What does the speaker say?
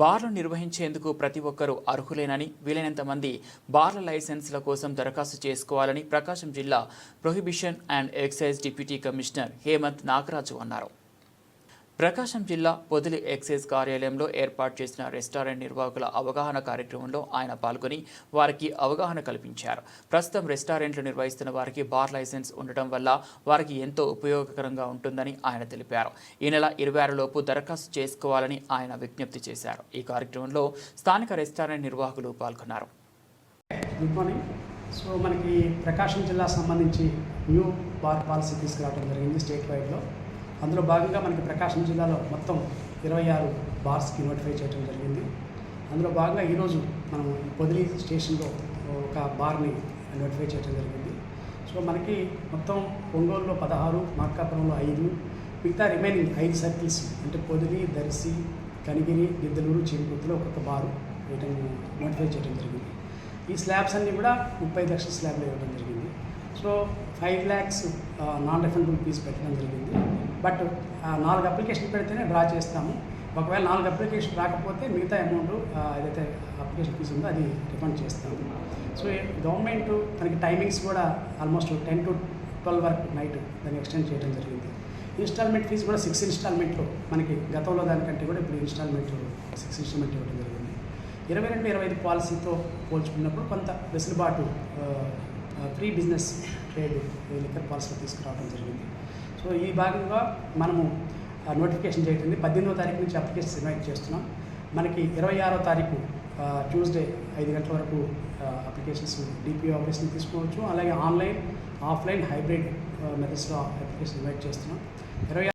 బార్లు నిర్వహించేందుకు ప్రతి ఒక్కరూ అర్హులేనని వీలైనంత మంది బార్ల లైసెన్స్ల కోసం దరఖాస్తు చేసుకోవాలని ప్రకాశం జిల్లా prohibition and excise deputy commissioner Hemanth Nagaraju అన్నారు. ప్రకాశం జిల్లా పొదిలి ఎక్సైజ్ కార్యాలయంలో ఏర్పాటు చేసిన రెస్టారెంట్ నిర్వాహకుల అవగాహన కార్యక్రమంలో ఆయన పాల్గొని వారికి అవగాహన కల్పించారు. ప్రస్తుతం రెస్టారెంట్లు నిర్వహిస్తున్న వారికి బార్ లైసెన్స్ ఉండటం వల్ల వారికి ఎంతో ఉపయోగకరంగా ఉంటుందని ఆయన తెలిపారు. ఈ నెల ఇరవై లోపు దరఖాస్తు చేసుకోవాలని ఆయన విజ్ఞప్తి చేశారు. ఈ కార్యక్రమంలో స్థానిక రెస్టారెంట్ నిర్వాహకులు పాల్గొన్నారు. గుడ్ మార్నింగ్ సో మనకి ప్రకాశం జిల్లా సంబంధించి న్యూ బార్ పాలసీ తీసుకురావడం జరిగింది స్టేట్ వైడ్లో అందులో భాగంగా మనకి ప్రకాశం జిల్లాలో మొత్తం ఇరవై ఆరు బార్స్కి నోటిఫై చేయడం జరిగింది. అందులో భాగంగా ఈరోజు మనం పొదిలి స్టేషన్లో ఒక బార్ని నోటిఫై చేయడం జరిగింది. సో మనకి మొత్తం ఒంగోలులో పదహారు మార్కాపురంలో ఐదు మిగతా రిమైనింగ్ ఐదు సర్కిల్స్ అంటే పొదిలి దర్శి కనిగిరి గిద్దలూరు చిరుకుత్తులో ఒక్కొక్క బారు వేయటం నోటిఫై చేయడం జరిగింది. ఈ స్లాబ్స్ అన్నీ కూడా ముప్పై లక్షల స్లాబ్లు ఇవ్వడం జరిగింది. So five lakhs non refundable fee పెట్టడం జరిగింది. బట్ నాలుగు అప్లికేషన్ పెడితేనే డ్రా చేస్తాము. ఒకవేళ నాలుగు అప్లికేషన్ రాకపోతే మిగతా అమౌంట్ ఏదైతే అప్లికేషన్ ఫీజు ఉందో అది రిఫండ్ చేస్తాము. సో గవర్నమెంట్ మనకి టైమింగ్స్ కూడా ఆల్మోస్ట్ టెన్ టు ట్వెల్వ్ వరకు నైట్ దాన్ని ఎక్స్టెండ్ చేయడం జరిగింది. ఇన్స్టాల్మెంట్ ఫీజు కూడా సిక్స్ ఇన్స్టాల్మెంట్లో మనకి గతంలో దానికంటే కూడా ఇప్పుడు ఇన్స్టాల్మెంట్ సిక్స్ ఇన్స్టాల్మెంట్ ఇవ్వడం జరిగింది. ఇరవై రెండు ఇరవై ఐదు పాలసీతో పోల్చుకున్నప్పుడు కొంత వెసులుబాటు free business trade liquor policy తీసుకురావడం జరిగింది. సో ఈ భాగంగా మనము నోటిఫికేషన్ చేయటం పద్దెనిమిదో తారీఖు నుంచి అప్లికేషన్ ఇన్వైట్ చేస్తున్నాం. మనకి ఇరవై ఆరో తారీఖు ట్యూస్డే ఐదు గంటల వరకు అప్లికేషన్స్ డిపిఓ ఆఫీస్ని తీసుకోవచ్చు. అలాగే ఆన్లైన్ ఆఫ్లైన్ హైబ్రిడ్ మెథడ్స్లో అప్లికేషన్ ఇన్వైట్ చేస్తున్నాం. ఇరవై